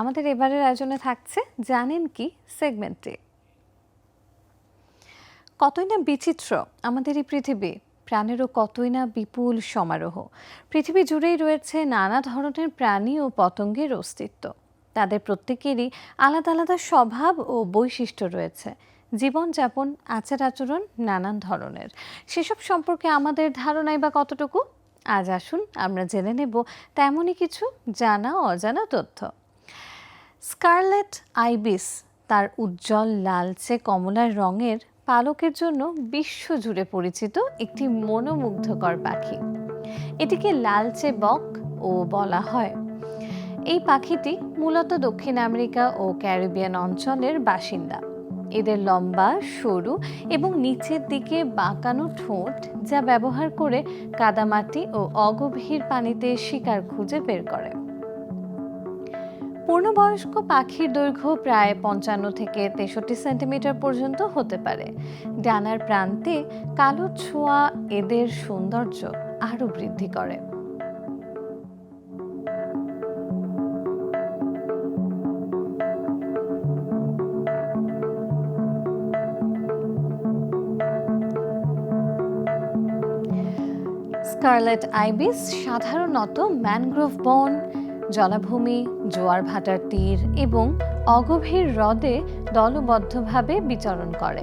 আমাদের এবারের আয়োজনে থাকছে জানেন কি সেগমেন্টে কতই না বিচিত্র আমাদের এই পৃথিবী, প্রাণেরও কতই না বিপুল সমারোহ। পৃথিবী জুড়েই রয়েছে নানা ধরনের প্রাণী ও পতঙ্গের অস্তিত্ব। তাদের প্রত্যেকেরই আলাদা আলাদা স্বভাব ও বৈশিষ্ট্য রয়েছে। জীবনযাপন, আচার আচরণ নানান ধরনের। সেসব সম্পর্কে আমাদের ধারণাই বা কতটুকু? আজ আসুন আমরা জেনে নেব তেমনই কিছু জানা অজানা তথ্য। স্কারলেট আইবিস তার উজ্জ্বল, লালচে কমলা রঙের পালকের জন্য বিশ্বজুড়ে পরিচিত একটি মনোমুগ্ধকর পাখি। এটিকে লালচে বক ও বলা হয়। এই পাখিটি মূলত দক্ষিণ আমেরিকা ও ক্যারিবিয়ান অঞ্চলের বাসিন্দা। এদের লম্বা, সরু এবং নিচের দিকে বাঁকানো ঠোঁট যা ব্যবহার করে কাদামাটি ও অগভীর পানিতে শিকার খুঁজে বের করে। পূর্ণবয়স্ক পাখির দৈর্ঘ্য প্রায় পঞ্চান্ন থেকে তেষট্টি সেন্টিমিটার পর্যন্ত হতে পারে। ডানার প্রান্তে কালো ছোঁয়া এদের সৌন্দর্য আরও বৃদ্ধি করে। স্কারলেট আইবিস, সাধারণত ম্যানগ্রোভ বন জলাভূমি, জোয়ার ভাটার তীর এবং অগভীর হ্রদে দলবদ্ধভাবে বিচরণ করে।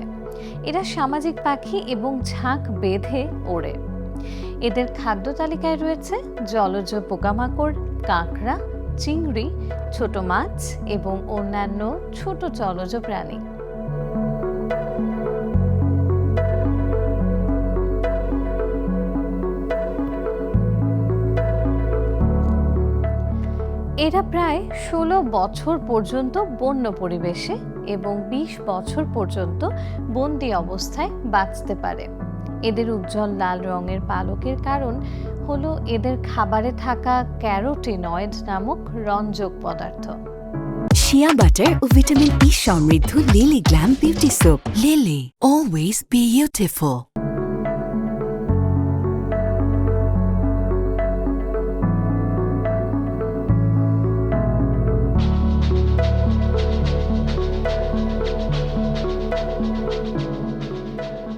এরা সামাজিক পাখি এবং ঝাঁক বেঁধে ওড়ে। এদের খাদ্য তালিকায় রয়েছে জলজ পোকামাকড়, কাঁকড়া, চিংড়ি, ছোট মাছ এবং অন্যান্য ছোট জলজ প্রাণী। এরা প্রায় ষোলো বছর পর্যন্ত বন্য পরিবেশে এবং ২০ বছর পর্যন্ত বন্দি অবস্থায় বাঁচতে পারে। এদের উজ্জ্বল লাল রঙের পালকের কারণ হলো এদের খাবারে থাকা ক্যারোটিনয়েড নামক রঞ্জক পদার্থ। শিয়া বাটার ও ভিটামিন ই সমৃদ্ধ Lily glam beauty soap Lily always beautiful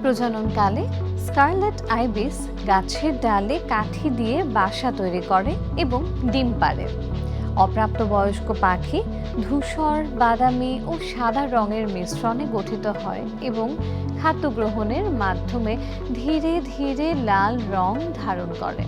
প্রজননকালে scarlet ibis গাছের ডালে কাঠি দিয়ে বাসা তৈরি করে এবং ডিম পাড়ে। অপ্রাপ্তবয়স্ক পাখি ধূসর, বাদামি ও সাদা রঙের মিশ্রণে গঠিত হয় এবং খাদ্য গ্রহণের মাধ্যমে ধীরে ধীরে লাল রং ধারণ করে।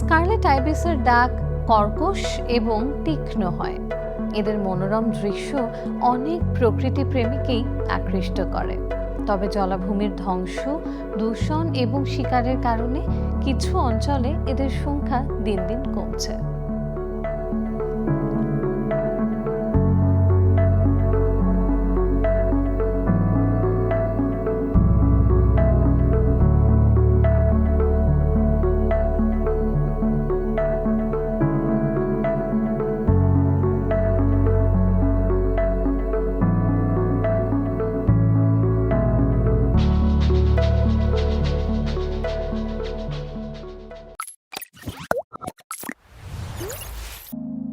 স্কারলেট আইবিসের ডাক কর্কশ এবং তীক্ষ্ণ হয়। এদের মনোরম দৃশ্য অনেক প্রকৃতি প্রেমীকেই আকৃষ্ট করে। তবে জলাভূমির ধ্বংস, দূষণ এবং শিকারের কারণে কিছু অঞ্চলে এদের সংখ্যা দিন দিন কমছে।